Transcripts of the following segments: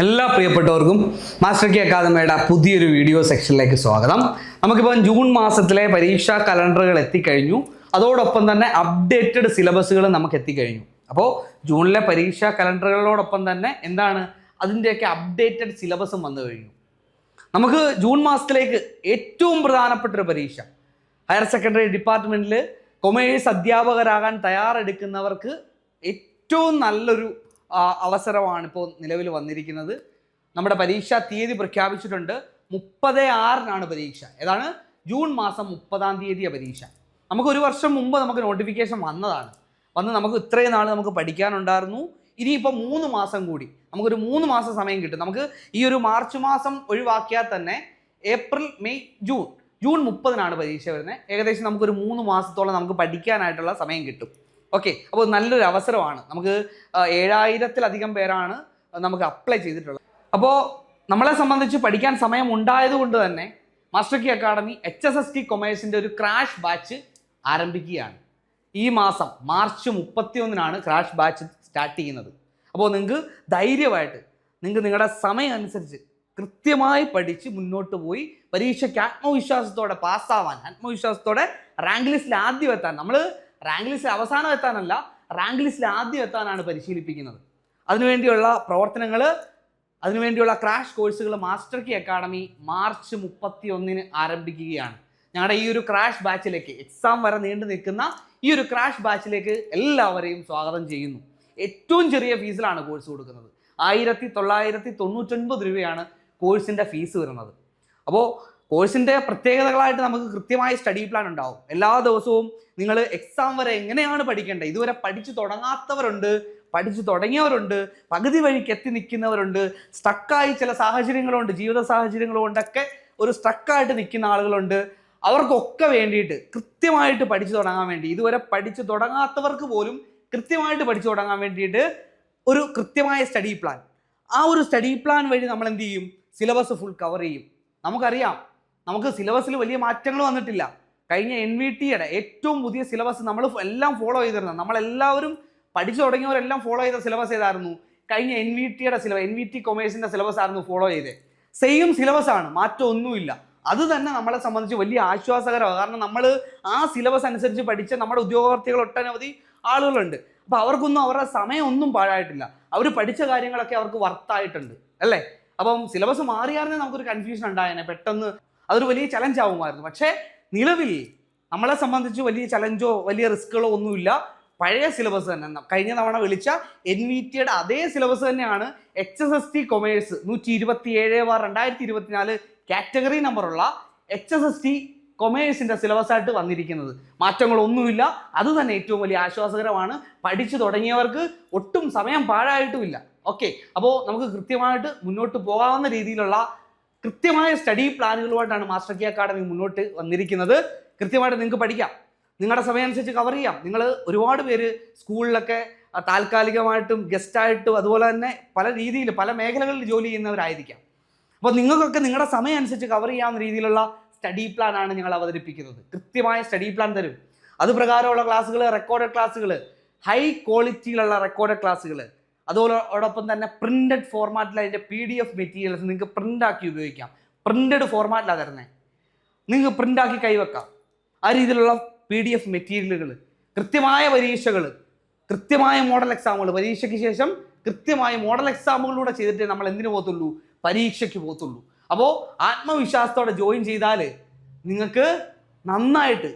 എല്ലാ പ്രിയപ്പെട്ടവർക്കും master K അക്കാദമിയുടെ പുതിയൊരു വീഡിയോ സെക്ഷനിലേക്ക് സ്വാഗതം. നമുക്കിപ്പോൾ ജൂൺ മാസത്തിലെ പരീക്ഷാ കലണ്ടറുകൾ എത്തിക്കഴിഞ്ഞു. അതോടൊപ്പം തന്നെ അപ്ഡേറ്റഡ് സിലബസുകൾ നമുക്ക് എത്തിക്കഴിഞ്ഞു. അപ്പോൾ ജൂണിലെ പരീക്ഷാ കലണ്ടറുകളോടൊപ്പം തന്നെ എന്താണ്? അതിന്റെയൊക്കെ അപ്ഡേറ്റഡ് സിലബസും വന്നു കഴിഞ്ഞു. നമുക്ക് ജൂൺ മാസത്തിലേക്ക് ഏറ്റവും പ്രധാനപ്പെട്ട ഒരു പരീക്ഷ ഹയർ സെക്കൻഡറി ഡിപ്പാർട്ട്മെന്റിൽ കൊമേഴ്സ് അധ്യാപകരാകാൻ തയ്യാറെടുക്കുന്നവർക്ക് ഏറ്റവും നല്ലൊരു അവസരമാണ് ഇപ്പോൾ നിലവിൽ വന്നിരിക്കുന്നത്. നമ്മുടെ പരീക്ഷാ തീയതി പ്രഖ്യാപിച്ചിട്ടുണ്ട്. മുപ്പത് ആറിനാണ് പരീക്ഷ. ഏതാണ്? ജൂൺ മാസം മുപ്പതാം തീയതിയാണ് പരീക്ഷ. നമുക്ക് ഒരു വർഷം മുമ്പ് നമുക്ക് നോട്ടിഫിക്കേഷൻ വന്നതാണ്. വന്ന് നമുക്ക് ഇത്രയും നാൾ നമുക്ക് പഠിക്കാനുണ്ടായിരുന്നു. ഇനിയിപ്പോൾ മൂന്ന് മാസം കൂടി. നമുക്കൊരു മൂന്ന് മാസം സമയം കിട്ടും. നമുക്ക് ഈ ഒരു മാർച്ച് മാസം ഒഴിവാക്കിയാൽ തന്നെ ഏപ്രിൽ മെയ് ജൂൺ. ജൂൺ മുപ്പതിനാണ് പരീക്ഷ വരുന്നത്. ഏകദേശം നമുക്കൊരു മൂന്ന് മാസത്തോളം നമുക്ക് പഠിക്കാനായിട്ടുള്ള സമയം കിട്ടും. ഓക്കെ അപ്പോൾ നല്ലൊരു അവസരമാണ്. നമുക്ക് ഏഴായിരത്തിലധികം പേരാണ് നമുക്ക് അപ്ലൈ ചെയ്തിട്ടുള്ളത്. അപ്പോൾ നമ്മളെ സംബന്ധിച്ച് പഠിക്കാൻ സമയം ഉണ്ടായതുകൊണ്ട് തന്നെ master key academy H S S T കൊമേഴ്സിന്റെ ഒരു ക്രാഷ് ബാച്ച് ആരംഭിക്കുകയാണ്. ഈ മാസം മാർച്ച് മുപ്പത്തി ഒന്നിനാണ് ക്രാഷ് ബാച്ച് സ്റ്റാർട്ട് ചെയ്യുന്നത്. അപ്പോൾ നിങ്ങൾക്ക് ധൈര്യമായിട്ട് നിങ്ങൾക്ക് നിങ്ങളുടെ സമയം അനുസരിച്ച് കൃത്യമായി പഠിച്ച് മുന്നോട്ട് പോയി പരീക്ഷയ്ക്ക് ആത്മവിശ്വാസത്തോടെ പാസ്സാവാൻ ആത്മവിശ്വാസത്തോടെ റാങ്ക് ലിസ്റ്റിൽ ആദ്യം എത്താൻ നമ്മൾ റാങ്ക് ലിസ്റ്റിൽ അവസാനം എത്താനല്ല റാങ്ക് ലിസ്റ്റിൽ ആദ്യം എത്താനാണ് പരിശീലിപ്പിക്കുന്നത്. അതിനുവേണ്ടിയുള്ള പ്രവർത്തനങ്ങൾ അതിനുവേണ്ടിയുള്ള ക്രാഷ് കോഴ്സുകൾ മാസ്റ്റർ കി അക്കാഡമി മാർച്ച് മുപ്പത്തി ഒന്നിന് ആരംഭിക്കുകയാണ്. ഞങ്ങളുടെ ഈ ഒരു ക്രാഷ് ബാച്ചിലേക്ക് എക്സാം വരെ നീണ്ടു നിൽക്കുന്ന ഈ ഒരു ക്രാഷ് ബാച്ചിലേക്ക് എല്ലാവരെയും സ്വാഗതം ചെയ്യുന്നു. ഏറ്റവും ചെറിയ ഫീസിലാണ് കോഴ്സ് കൊടുക്കുന്നത്. ആയിരത്തി തൊള്ളായിരത്തി തൊണ്ണൂറ്റൊൻപത് രൂപയാണ് കോഴ്സിന്റെ ഫീസ് വരുന്നത്. അപ്പോൾ കോഴ്സിന്റെ പ്രത്യേകതകളായിട്ട് നമുക്ക് കൃത്യമായ സ്റ്റഡി പ്ലാൻ ഉണ്ടാവും. എല്ലാ ദിവസവും നിങ്ങൾ എക്സാം വരെ എങ്ങനെയാണ് പഠിക്കേണ്ടത്? ഇതുവരെ പഠിച്ചു തുടങ്ങാത്തവരുണ്ട് പഠിച്ചു തുടങ്ങിയവരുണ്ട് പകുതി വഴിക്ക് എത്തി നിൽക്കുന്നവരുണ്ട് സ്റ്റക്കായി ചില സാഹചര്യങ്ങളുണ്ട് ജീവിത സാഹചര്യങ്ങളുകൊണ്ടൊക്കെ ഒരു സ്റ്റക്കായിട്ട് നിൽക്കുന്ന ആളുകളുണ്ട്. അവർക്കൊക്കെ വേണ്ടിയിട്ട് കൃത്യമായിട്ട് പഠിച്ചു തുടങ്ങാൻ വേണ്ടി ഇതുവരെ പഠിച്ചു തുടങ്ങാത്തവർക്ക് പോലും കൃത്യമായിട്ട് പഠിച്ചു തുടങ്ങാൻ വേണ്ടിയിട്ട് ഒരു കൃത്യമായ സ്റ്റഡി പ്ലാൻ ആ ഒരു സ്റ്റഡി പ്ലാൻ വഴി നമ്മൾ എന്ത് ചെയ്യും? സിലബസ് ഫുൾ കവർ ചെയ്യും. നമുക്കറിയാം നമുക്ക് സിലബസിൽ വലിയ മാറ്റങ്ങൾ വന്നിട്ടില്ല. കഴിഞ്ഞ എൻ വി ടിയുടെ ഏറ്റവും പുതിയ സിലബസ് നമ്മൾ എല്ലാം ഫോളോ ചെയ്തിരുന്നത് നമ്മളെല്ലാവരും പഠിച്ചു തുടങ്ങിയവരെല്ലാം ഫോളോ ചെയ്ത സിലബസ് ഏതായിരുന്നു? കഴിഞ്ഞ എൻ വി ടിയുടെ സിലബസ് എൻ വി ടി കൊമേഴ്സിന്റെ സിലബസ് ആയിരുന്നു ഫോളോ ചെയ്തത് സെയിം സിലബസ് ആണ് മാറ്റം ഒന്നുമില്ല. അത് തന്നെ നമ്മളെ സംബന്ധിച്ച് വലിയ ആശ്വാസകരമാണ്. കാരണം നമ്മൾ ആ സിലബസ് അനുസരിച്ച് പഠിച്ച നമ്മുടെ ഉദ്യോഗാർത്ഥികൾ ഒട്ടനവധി ആളുകളുണ്ട്. അപ്പോൾ അവർക്കൊന്നും അവരുടെ സമയമൊന്നും പാഴായിട്ടില്ല. അവർ പഠിച്ച കാര്യങ്ങളൊക്കെ അവർക്ക് വർത്തായിട്ടുണ്ട് അല്ലേ? അപ്പം സിലബസ് മാറിയായിരുന്നേ നമുക്കൊരു കൺഫ്യൂഷൻ ഉണ്ടായേനെ. പെട്ടെന്ന് അതൊരു വലിയ ചലഞ്ച് ആവുമായിരുന്നു. പക്ഷേ നിലവിൽ നമ്മളെ സംബന്ധിച്ച് വലിയ ചലഞ്ചോ വലിയ റിസ്കുകളോ ഒന്നുമില്ല. പഴയ സിലബസ് തന്നെ. കഴിഞ്ഞ തവണ വിളിച്ച എൻ വി ടിയുടെ അതേ സിലബസ് തന്നെയാണ് H S S T commerce നൂറ്റി ഇരുപത്തി ഏഴ് ബാർ രണ്ടായിരത്തി ഇരുപത്തിനാല് കാറ്റഗറി നമ്പറുള്ള എച്ച് എസ് എസ് ടി കൊമേഴ്സിന്റെ സിലബസ് ആയിട്ട് വന്നിരിക്കുന്നത്. മാറ്റങ്ങളൊന്നുമില്ല. അത് തന്നെ ഏറ്റവും വലിയ ആശ്വാസകരമാണ്. പഠിച്ചു തുടങ്ങിയവർക്ക് ഒട്ടും സമയം പാഴായിട്ടുമില്ല. ഓക്കെ അപ്പോൾ നമുക്ക് കൃത്യമായിട്ട് മുന്നോട്ട് പോകാവുന്ന രീതിയിലുള്ള കൃത്യമായ സ്റ്റഡി പ്ലാനുകളുമായിട്ടാണ് മാസ്റ്റർ കി അക്കാഡമി മുന്നോട്ട് വന്നിരിക്കുന്നത്. കൃത്യമായിട്ട് നിങ്ങൾക്ക് പഠിക്കാം. നിങ്ങളുടെ സമയം അനുസരിച്ച് കവർ ചെയ്യാം. നിങ്ങൾ ഒരുപാട് പേര് സ്കൂളിലൊക്കെ താൽക്കാലികമായിട്ടും ഗസ്റ്റായിട്ടും അതുപോലെ തന്നെ പല രീതിയിൽ പല മേഖലകളിൽ ജോലി ചെയ്യുന്നവരായിരിക്കാം. അപ്പോൾ നിങ്ങൾക്കൊക്കെ നിങ്ങളുടെ സമയം അനുസരിച്ച് കവർ ചെയ്യാവുന്ന രീതിയിലുള്ള സ്റ്റഡി പ്ലാൻ ആണ് ഞങ്ങൾ അവതരിപ്പിക്കുന്നത്. കൃത്യമായ സ്റ്റഡി പ്ലാൻ തരും. അത് പ്രകാരമുള്ള ക്ലാസ്സുകൾ റെക്കോർഡഡ് ക്ലാസ്സുകൾ ഹൈ ക്വാളിറ്റിയിലുള്ള റെക്കോർഡഡ് ക്ലാസ്സുകൾ അതോടൊപ്പം തന്നെ പ്രിന്റഡ് ഫോർമാറ്റിൽ അതിന്റെ പി ഡി എഫ് മെറ്റീരിയൽസ് നിങ്ങൾക്ക് പ്രിന്റ് ആക്കി ഉപയോഗിക്കാം. പ്രിന്റഡ് ഫോർമാറ്റിലാണ് തരുന്നത് നിങ്ങൾക്ക് പ്രിന്റ് ആക്കി കൈവെക്കാം ആ രീതിയിലുള്ള പി ഡി എഫ് മെറ്റീരിയലുകൾ കൃത്യമായ പരീക്ഷകൾ കൃത്യമായ മോഡൽ എക്സാമുകൾ പരീക്ഷയ്ക്ക് ശേഷം കൃത്യമായ മോഡൽ എക്സാമുകളിലൂടെ ചെയ്തിട്ടേ നമ്മൾ എന്തിനു പോകത്തുള്ളൂ? പരീക്ഷയ്ക്ക് പോകത്തുള്ളൂ. അപ്പോൾ ആത്മവിശ്വാസത്തോടെ ജോയിൻ ചെയ്താൽ നിങ്ങൾക്ക് നന്നായിട്ട്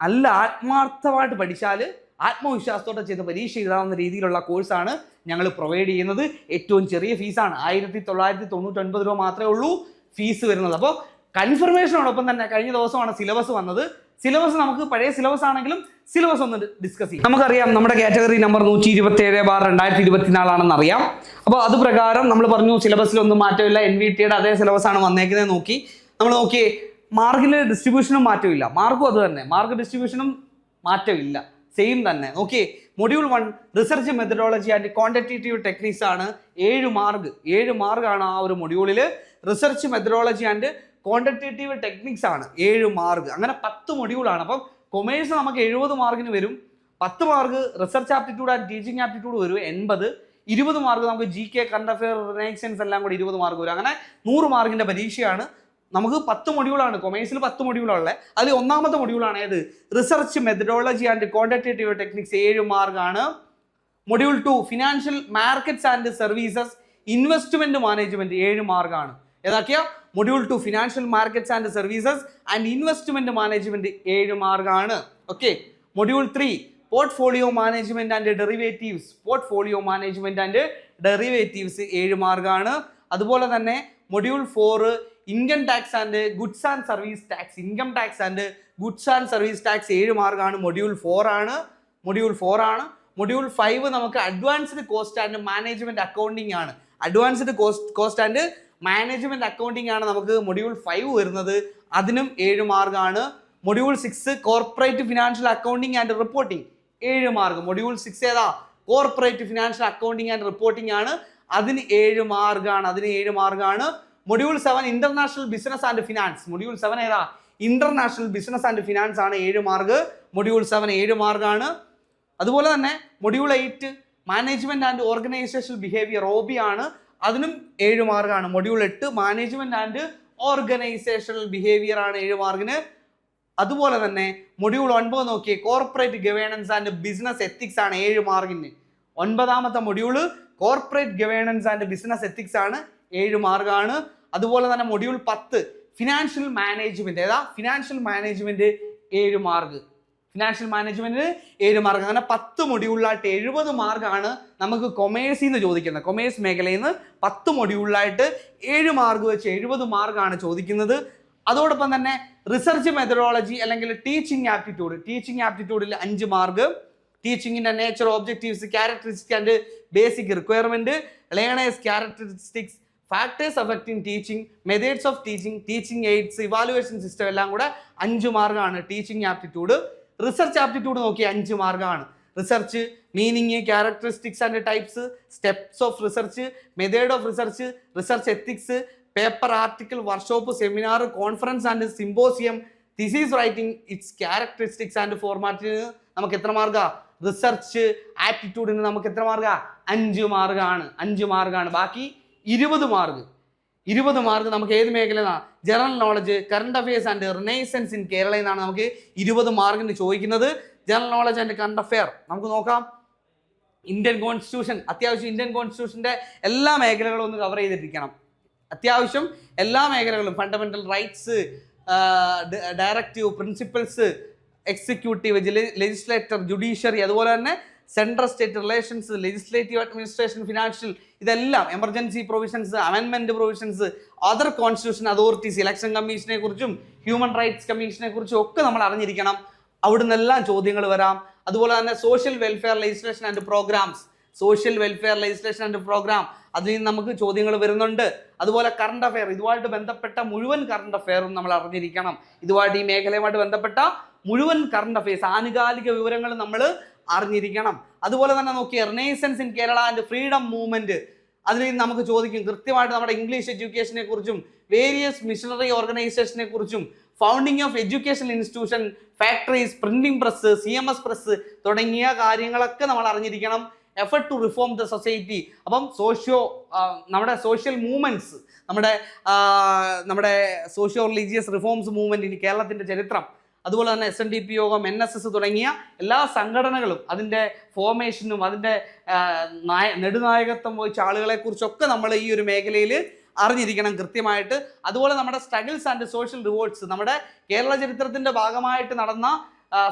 നല്ല ആത്മാർത്ഥമായിട്ട് പഠിച്ചാൽ ആത്മവിശ്വാസത്തോടെ ചെയ്ത് പരീക്ഷ എഴുതാവുന്ന രീതിയിലുള്ള കോഴ്സാണ് ഞങ്ങൾ പ്രൊവൈഡ് ചെയ്യുന്നത് ഏറ്റവും ചെറിയ ഫീസാണ് ആയിരത്തി തൊള്ളായിരത്തി തൊണ്ണൂറ്റൊൻപത് രൂപ മാത്രമേ ഉള്ളൂ ഫീസ് വരുന്നത്. അപ്പോൾ കൺഫർമേഷനോടൊപ്പം തന്നെ കഴിഞ്ഞ ദിവസമാണ് സിലബസ് വന്നത്. സിലബസ് നമുക്ക് പഴയ സിലബസ് ആണെങ്കിലും സിലബസ് ഒന്ന് ഡിസ്കസ് ചെയ്യാം. നമുക്കറിയാം നമ്മുടെ കാറ്റഗറി നമ്പർ നൂറ്റി ഇരുപത്തി ഏഴ് ബാർ രണ്ടായിരത്തി ഇരുപത്തിനാലാണെന്ന് അറിയാം. അപ്പോൾ അത് പ്രകാരം നമ്മൾ പറഞ്ഞു സിലബസിലൊന്നും മാറ്റമില്ല. എൻ വി ടിയുടെ അതേ സിലബസ് ആണ് വന്നേക്കുന്നത് നോക്കി. നമ്മൾ നോക്കിയേ മാർക്കിലെ ഡിസ്ട്രിബ്യൂഷനും മാറ്റമില്ല. മാർക്കും അത് തന്നെ. മാർക്ക് ഡിസ്ട്രിബ്യൂഷനും മാറ്റമില്ല. സെയിം തന്നെ. നോക്കിയേ module one research methodology and quantitative techniques ആണ് ഏഴ് മാർക്ക് ഏഴ് മാർക്കാണ് ആ ഒരു മൊഡ്യൂളിൽ research methodology and quantitative techniques ആണ് ഏഴ് മാർക്ക് അങ്ങനെ പത്ത് മൊഡ്യൂളാണ് അപ്പം കൊമേഴ്സ് നമുക്ക് എഴുപത് മാർക്കിന് വരും. പത്ത് mark research aptitude and teaching aptitude വരും എൺപത്. ഇരുപത് മാർക്ക് നമുക്ക് G K current affair renaissance എല്ലാം കൂടി ഇരുപത് മാർക്ക് വരും. അങ്ങനെ നൂറ് മാർക്കിന്റെ പരീക്ഷയാണ് നമുക്ക് പത്ത് മൊഡ്യൂളാണ്. കൊമേഴ്സിൽ പത്ത് മൊഡ്യൂളുള്ളത് അതിൽ ഒന്നാമത്തെ മൊഡ്യൂളാണ് ഏത്? Research methodology and quantitative techniques ഏഴ് മാർക്കാണ് module two financial markets and services investment management ഏഴ് മാർക്കാണ് ഏതാക്കിയ? Module two financial markets and services and investment management ഏഴ് മാർക്കാണ് okay. Module three portfolio management and derivatives portfolio management and derivatives ഏഴ് മാർക്കാണ് അതുപോലെ തന്നെ module four income tax and goods and service tax income tax and goods and service tax ഏഴ് മാർക്കാണ് module four ആണ്. Module four ആണ്. Module five നമുക്ക് advanced cost and management accounting ആണ്. Advanced cost cost and management accounting ആണ് നമുക്ക് module five വരുന്നത്. അതിനും ഏഴ് മാർക്കാണ് module six corporate financial accounting and reporting ഏഴ് മാർക്ക് മൊഡ്യൂൾ സിക്സ് ഏതാ? Corporate financial accounting and reporting ആണ്. അതിന് ഏഴ് മാർക്കാണ് അതിന് ഏഴ് മാർക്കാണ് module seven international business and finance module seven ഏതാ? ഇന്റർനാഷണൽ ബിസിനസ് ആൻഡ് ഫിനാൻസ് ആണ് ഏഴ് മാർക്ക് മൊഡ്യൂൾ സെവൻ ഏഴ് മാർക്കാണ് അതുപോലെ തന്നെ module eight management and organisation behaviour O B ആണ്. അതിനും ഏഴ് മാർക്കാണ് മൊഡ്യൂൾ എട്ട് മാനേജ്മെന്റ് ആൻഡ് ഓർഗനൈസേഷണൽ ബിഹേവിയർ ആണ് ഏഴ് മാർക്കിന് അതുപോലെ തന്നെ മൊഡ്യൂൾ ഒൻപത് നോക്കിയ corporate governance and business ethics ആണ് ഏഴ് മാർക്കിന് ഒൻപതാമത്തെ module corporate governance and business ethics ആണ് ഏഴ് മാർക്കാണ് അതുപോലെ തന്നെ മൊഡ്യൂൾ പത്ത് ഫിനാൻഷ്യൽ മാനേജ്മെന്റ് ഏതാ? ഫിനാൻഷ്യൽ മാനേജ്മെന്റ് ഏഴ് മാർക്ക് ഫിനാൻഷ്യൽ മാനേജ്മെന്റിന് ഏഴ് മാർക്ക് അങ്ങനെ പത്ത് മൊഡ്യൂളിലായിട്ട് എഴുപത് മാർക്കാണ് നമുക്ക് കൊമേഴ്സിൽ നിന്ന് ചോദിക്കുന്നത്. കൊമേഴ്സ് മേഖലയിൽ നിന്ന് പത്ത് മൊഡ്യൂളിലായിട്ട് ഏഴ് മാർക്ക് വെച്ച് എഴുപത് മാർക്കാണ് ചോദിക്കുന്നത്. അതോടൊപ്പം തന്നെ റിസർച്ച് മെത്തഡോളജി അല്ലെങ്കിൽ ടീച്ചിങ് ആപ്റ്റിറ്റ്യൂഡ് ടീച്ചിങ് ആപ്റ്റിറ്റ്യൂഡിൽ അഞ്ച് mark ടീച്ചിങ്ങിന്റെ nature objectives characteristic and basic requirement learners characteristics factors affecting teaching methods of teaching teaching aids evaluation system എല്ലാം കൂടെ അഞ്ച് മാർക്കാണ് ടീച്ചിങ് ആപ്റ്റിറ്റ്യൂഡ് റിസർച്ച് ആപ്റ്റിറ്റ്യൂഡ് നോക്കിയ അഞ്ച് മാർക്കാണ് research meaning characteristics and types steps of research method of research research ethics paper article workshop seminar conference and symposium thesis writing its characteristics and ഫോർമാറ്റിന് നമുക്ക് എത്ര മാർഗ? റിസർച്ച് ആപ്റ്റിറ്റ്യൂഡിന് നമുക്ക് എത്ര മാർഗ? അഞ്ച് മാർഗമാണ് അഞ്ച് മാർഗമാണ് ബാക്കി ഇരുപത് മാർക്ക്. ഇരുപത് മാർക്ക് നമുക്ക് ഏത് മേഖല general knowledge current affairs and renaissance in Kerala എന്നാണ് നമുക്ക് ഇരുപത് മാർക്കിന് ചോദിക്കുന്നത്. General knowledge and current affair നമുക്ക് നോക്കാം. ഇന്ത്യൻ കോൺസ്റ്റിറ്റ്യൂഷൻ അത്യാവശ്യം ഇന്ത്യൻ കോൺസ്റ്റിറ്റ്യൂഷന്റെ എല്ലാ മേഖലകളും ഒന്ന് കവർ ചെയ്തിരിക്കണം അത്യാവശ്യം എല്ലാ മേഖലകളും fundamental rights directive principles executive legislator judiciary അതുപോലെ തന്നെ central state relations legislative administration financial ഇതെല്ലാം emergency provisions അമെൻമെന്റ് provisions other constitution authorities election കമ്മീഷനെ കുറിച്ചും ഹ്യൂമൻ റൈറ്റ്സ് കമ്മീഷനെ കുറിച്ചും ഒക്കെ നമ്മൾ അറിഞ്ഞിരിക്കണം. അവിടെ നിന്നെല്ലാം ചോദ്യങ്ങൾ വരാം. അതുപോലെ തന്നെ social welfare legislation and programmes social welfare legislation and programme അതിൽ നിന്ന് നമുക്ക് ചോദ്യങ്ങൾ വരുന്നുണ്ട്. അതുപോലെ കറണ്ട് അഫെയർ ഇതുമായിട്ട് ബന്ധപ്പെട്ട മുഴുവൻ കറണ്ട് അഫെയറും നമ്മൾ അറിഞ്ഞിരിക്കണം. ഇതുമായിട്ട് ഈ മേഖലയുമായിട്ട് ബന്ധപ്പെട്ട മുഴുവൻ കറണ്ട് അഫെയർസ് ആനുകാലിക വിവരങ്ങൾ നമ്മൾ അറിഞ്ഞിരിക്കണം. അതുപോലെ തന്നെ നോക്കി renaissance in Kerala and freedom movement അതിൽ നമുക്ക് ചോദിക്കും കൃത്യമായിട്ട് നമ്മുടെ ഇംഗ്ലീഷ് എഡ്യൂക്കേഷനെ കുറിച്ചും വേരിയസ് മിഷണറി ഓർഗനൈസേഷനെ കുറിച്ചും founding of education institution factories printing press C M S press തുടങ്ങിയ കാര്യങ്ങളൊക്കെ നമ്മൾ അറിഞ്ഞിരിക്കണം. Effort to reform the society അപ്പം സോഷ്യോ നമ്മുടെ സോഷ്യൽ മൂവ്മെന്റ്സ് നമ്മുടെ നമ്മുടെ സോഷ്യോ റിലീജിയസ് റിഫോംസ് മൂവ്മെന്റ് കേരളത്തിന്റെ ചരിത്രം. അതുപോലെ തന്നെ S N D P Yogam N S S തുടങ്ങിയ എല്ലാ സംഘടനകളും അതിന്റെ ഫോർമേഷനും അതിന്റെ നായ നെടുനായകത്വം വഹിച്ച ആളുകളെ കുറിച്ചൊക്കെ നമ്മൾ ഈ ഒരു മേഖലയിൽ അറിഞ്ഞിരിക്കണം കൃത്യമായിട്ട്. അതുപോലെ നമ്മുടെ സ്ട്രഗിൾസ് ആൻഡ് സോഷ്യൽ റിവോൾട്ട്സ് നമ്മുടെ കേരള ചരിത്രത്തിന്റെ ഭാഗമായിട്ട് നടന്ന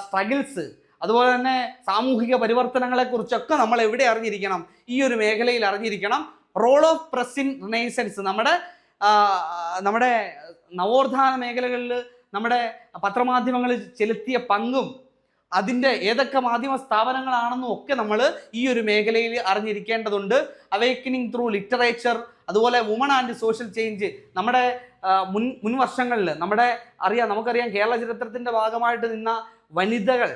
സ്ട്രഗിൾസ് അതുപോലെ തന്നെ സാമൂഹിക പരിവർത്തനങ്ങളെക്കുറിച്ചൊക്കെ നമ്മൾ എവിടെ അറിഞ്ഞിരിക്കണം ഈ ഒരു മേഖലയിൽ അറിഞ്ഞിരിക്കണം. Role of press in renaissance നമ്മുടെ നമ്മുടെ നവോത്ഥാന മേഖലകളിൽ നമ്മുടെ പത്രമാധ്യമങ്ങളിൽ ചെലുത്തിയ പങ്കും അതിന്റെ ഏതൊക്കെ മാധ്യമ സ്ഥാപനങ്ങളാണെന്നും ഒക്കെ നമ്മൾ ഈ ഒരു മേഖലയിൽ അറിഞ്ഞിരിക്കേണ്ടതുണ്ട്. അവേക്കനിങ് ത്രൂ ലിറ്ററേച്ചർ അതുപോലെ വുമൺ ആൻഡ് സോഷ്യൽ ചേഞ്ച് നമ്മുടെ മുൻ മുൻ വർഷങ്ങളിൽ നമ്മുടെ അറിയാം നമുക്കറിയാം കേരള ചരിത്രത്തിന്റെ ഭാഗമായിട്ട് നിന്ന വനിതകൾ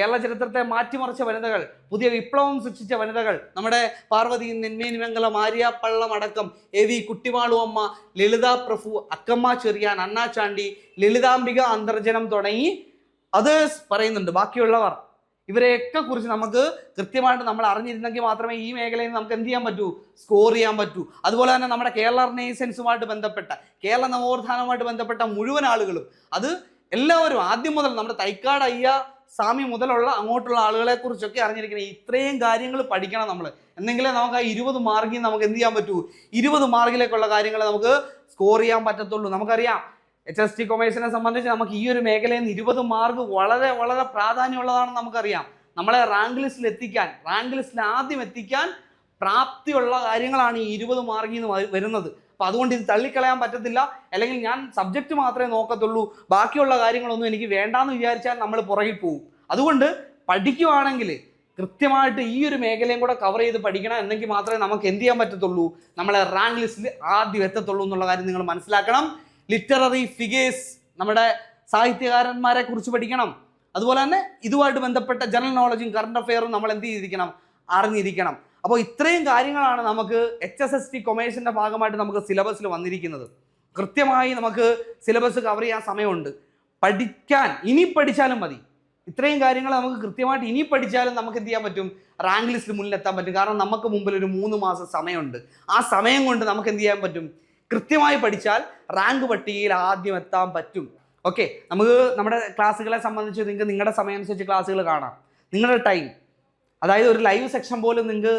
കേരള ചരിത്രത്തെ മാറ്റിമറിച്ച വനിതകൾ പുതിയ വിപ്ലവം സൃഷ്ടിച്ച വനിതകൾ നമ്മുടെ പാർവതി നെന്മേനിമംഗലം ആര്യാപ്പള്ളം അടക്കം എ വി കുട്ടിമാളു അമ്മ ലളിത പ്രഭു അക്കമ്മ ചെറിയാൻ അണ്ണാ ചാണ്ടി ലളിതാംബിക അന്തർജനം തുടങ്ങി അതേഴ്സ് പറയുന്നുണ്ട്. ബാക്കിയുള്ളവർ. ഇവരെയൊക്കെ കുറിച്ച് നമുക്ക് കൃത്യമായിട്ട് നമ്മൾ അറിഞ്ഞിരുന്നെങ്കിൽ മാത്രമേ ഈ മേഖലയിൽ നമുക്ക് എന്ത് ചെയ്യാൻ പറ്റൂ? സ്കോർ ചെയ്യാൻ പറ്റൂ. അതുപോലെ തന്നെ നമ്മുടെ കേരള റിനൈസൻസുമായിട്ട് ബന്ധപ്പെട്ട കേരള നവോത്ഥാനവുമായിട്ട് ബന്ധപ്പെട്ട മുഴുവൻ ആളുകളും അത് എല്ലാവരും ആദ്യം മുതൽ നമ്മുടെ തൈക്കാട് അയ്യ സ്വാമി മുതലുള്ള അങ്ങോട്ടുള്ള ആളുകളെ കുറിച്ചൊക്കെ അറിഞ്ഞിരിക്കണം. ഇത്രയും കാര്യങ്ങൾ പഠിക്കണം നമ്മൾ. എന്നെങ്കിലേ നമുക്ക് ആ ഇരുപത് മാർക്കിൽ നമുക്ക് എന്ത് ചെയ്യാൻ പറ്റൂ? ഇരുപത് മാർക്കിലേക്കുള്ള കാര്യങ്ങൾ നമുക്ക് സ്കോർ ചെയ്യാൻ പറ്റത്തുള്ളൂ. നമുക്കറിയാം. എച്ച് എസ് ടി കൊമേഴ്സിനെ സംബന്ധിച്ച് നമുക്ക് ഈ ഒരു മേഖലയിൽ നിന്ന് ഇരുപത് മാർക്ക് വളരെ വളരെ പ്രാധാന്യമുള്ളതാണെന്ന് നമുക്കറിയാം. നമ്മളെ റാങ്ക് ലിസ്റ്റിൽ എത്തിക്കാൻ റാങ്ക് ലിസ്റ്റിൽ ആദ്യം എത്തിക്കാൻ പ്രാപ്തിയുള്ള കാര്യങ്ങളാണ് ഈ ഇരുപത് മാർക്കിൽ നിന്ന് വരുന്നത്. അപ്പൊ അതുകൊണ്ട് ഇത് തള്ളിക്കളയാൻ പറ്റത്തില്ല. അല്ലെങ്കിൽ ഞാൻ സബ്ജക്റ്റ് മാത്രമേ നോക്കത്തുള്ളൂ. ബാക്കിയുള്ള കാര്യങ്ങളൊന്നും എനിക്ക് വേണ്ടാന്ന് വിചാരിച്ചാൽ നമ്മൾ പുറകിൽ പോകും അതുകൊണ്ട് പഠിക്കുവാണെങ്കിൽ കൃത്യമായിട്ട് ഈ ഒരു മേഖലയും കൂടെ കവർ ചെയ്ത് പഠിക്കണം എന്നെങ്കിൽ മാത്രമേ നമുക്ക് എന്ത് ചെയ്യാൻ പറ്റത്തുള്ളൂ? നമ്മളെ റാങ്ക് ലിസ്റ്റിൽ ആദ്യം എത്തത്തുള്ളൂ എന്നുള്ള കാര്യം നിങ്ങൾ മനസ്സിലാക്കണം. ലിറ്റററി ഫിഗേഴ്സ് നമ്മുടെ സാഹിത്യകാരന്മാരെ കുറിച്ച് പഠിക്കണം. അതുപോലെ തന്നെ ഇതുമായിട്ട് ബന്ധപ്പെട്ട ജനറൽ നോളജും കറണ്ട് അഫെയറും നമ്മൾ എന്ത് ചെയ്തിരിക്കണം? അറിഞ്ഞിരിക്കണം. അപ്പോൾ ഇത്രയും കാര്യങ്ങളാണ് നമുക്ക് എച്ച് എസ് എസ് ടി കൊമേഴ്സിന്റെ ഭാഗമായിട്ട് നമുക്ക് സിലബസിൽ വന്നിരിക്കുന്നത്. കൃത്യമായി നമുക്ക് സിലബസ് കവർ ചെയ്യാൻ സമയമുണ്ട്. പഠിക്കാൻ ഇനി പഠിച്ചാലും മതി. ഇത്രയും കാര്യങ്ങൾ നമുക്ക് കൃത്യമായിട്ട് ഇനി പഠിച്ചാലും നമുക്ക് എന്ത് ചെയ്യാൻ പറ്റും? റാങ്ക് ലിസ്റ്റിൽ മുന്നിലെത്താൻ പറ്റും. കാരണം നമുക്ക് മുമ്പിൽ ഒരു മൂന്ന് മാസം സമയമുണ്ട്. ആ സമയം കൊണ്ട് നമുക്ക് എന്ത് ചെയ്യാൻ പറ്റും? കൃത്യമായി പഠിച്ചാൽ റാങ്ക് പട്ടികയിൽ ആദ്യം എത്താൻ പറ്റും. ഓക്കെ നമുക്ക് നമ്മുടെ ക്ലാസ്സുകളെ സംബന്ധിച്ച് നിങ്ങൾക്ക് നിങ്ങളുടെ സമയം അനുസരിച്ച് ക്ലാസ്സുകൾ കാണാം. നിങ്ങളുടെ ടൈം അതായത് ഒരു ലൈവ് സെക്ഷൻ പോലും നിങ്ങൾക്ക്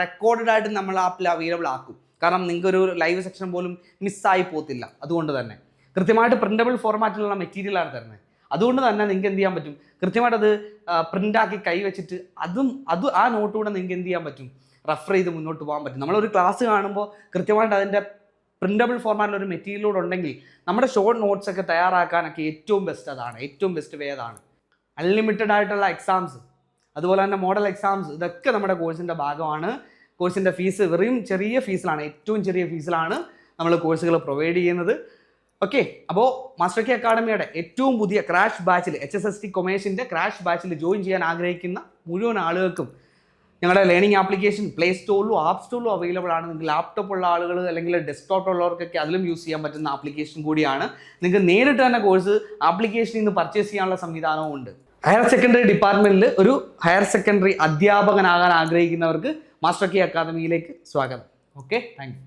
റെക്കോർഡഡ് ആയിട്ട് നമ്മൾ ആപ്പിൽ അവൈലബിൾ ആക്കും. കാരണം നിങ്ങൾക്ക് ഒരു ലൈവ് സെക്ഷൻ പോലും മിസ്സായി പോത്തില്ല അതുകൊണ്ട് തന്നെ. കൃത്യമായിട്ട് പ്രിന്റബിൾ ഫോർമാറ്റിലുള്ള മെറ്റീരിയലാണ് തരുന്നത് അതുകൊണ്ട് തന്നെ നിങ്ങൾക്ക് എന്ത് ചെയ്യാൻ പറ്റും? കൃത്യമായിട്ട് അത് പ്രിന്റാക്കി കൈവച്ചിട്ട് അതും അത് ആ നോട്ടുകൂടെ നിങ്ങൾക്ക് എന്ത് ചെയ്യാൻ പറ്റും? റെഫർ ചെയ്ത് മുന്നോട്ട് പോകാൻ പറ്റും. നമ്മളൊരു ക്ലാസ് കാണുമ്പോൾ കൃത്യമായിട്ട് അതിന്റെ പ്രിന്റബിൾ ഫോർമാറ്റിൽ ഒരു മെറ്റീരിയലൂടെ ഉണ്ടെങ്കിൽ നമ്മുടെ ഷോർട്ട് നോട്ട്സ് ഒക്കെ തയ്യാറാക്കാനൊക്കെ ഏറ്റവും ബെസ്റ്റ് അതാണ്. ഏറ്റവും ബെസ്റ്റ് വേ അതാണ്. അൺലിമിറ്റഡ് ആയിട്ടുള്ള എക്സാംസ് അതുപോലെ തന്നെ മോഡൽ എക്സാംസ് ഇതൊക്കെ നമ്മുടെ കോഴ്സിന്റെ ഭാഗമാണ്. കോഴ്സിന്റെ ഫീസ് വെറും ചെറിയ ഫീസിലാണ് ഏറ്റവും ചെറിയ ഫീസിലാണ് നമ്മൾ കോഴ്സുകൾ പ്രൊവൈഡ് ചെയ്യുന്നത്. ഓക്കെ അപ്പോൾ മാസ്റ്റർ കെ അക്കാഡമിയുടെ ഏറ്റവും പുതിയ ക്രാഷ് ബാച്ചിൽ എച്ച് എസ് എസ് ടി കൊമേഴ്സിന്റെ ക്രാഷ് ബാച്ചിൽ ജോയിൻ ചെയ്യാൻ ആഗ്രഹിക്കുന്ന മുഴുവൻ ആളുകൾക്കും ഞങ്ങളുടെ ലേണിംഗ് ആപ്ലിക്കേഷൻ പ്ലേ സ്റ്റോറിലും ആപ്പ് സ്റ്റോറിലും അവൈലബിൾ ആണ്. നിങ്ങൾക്ക് ലാപ്ടോപ്പ് ഉള്ള ആളുകൾ അല്ലെങ്കിൽ ഡെസ്ക്ടോപ്പ് ഉള്ളവർക്കൊക്കെ അതിലും യൂസ് ചെയ്യാൻ പറ്റുന്ന ആപ്ലിക്കേഷൻ കൂടിയാണ്. നിങ്ങൾക്ക് നേരിട്ട് തന്നെ കോഴ്സ് ആപ്ലിക്കേഷനിൽ നിന്ന് പർച്ചേസ് ചെയ്യാനുള്ള സംവിധാനവും ഉണ്ട്. ഹയർ സെക്കൻഡറി ഡിപ്പാർട്ട്മെന്റിൽ ഒരു ഹയർ സെക്കൻഡറി അധ്യാപകനാകാൻ ആഗ്രഹിക്കുന്നവർക്ക് മാസ്റ്റർ കെ അക്കാദമിയിലേക്ക് സ്വാഗതം. Okay thank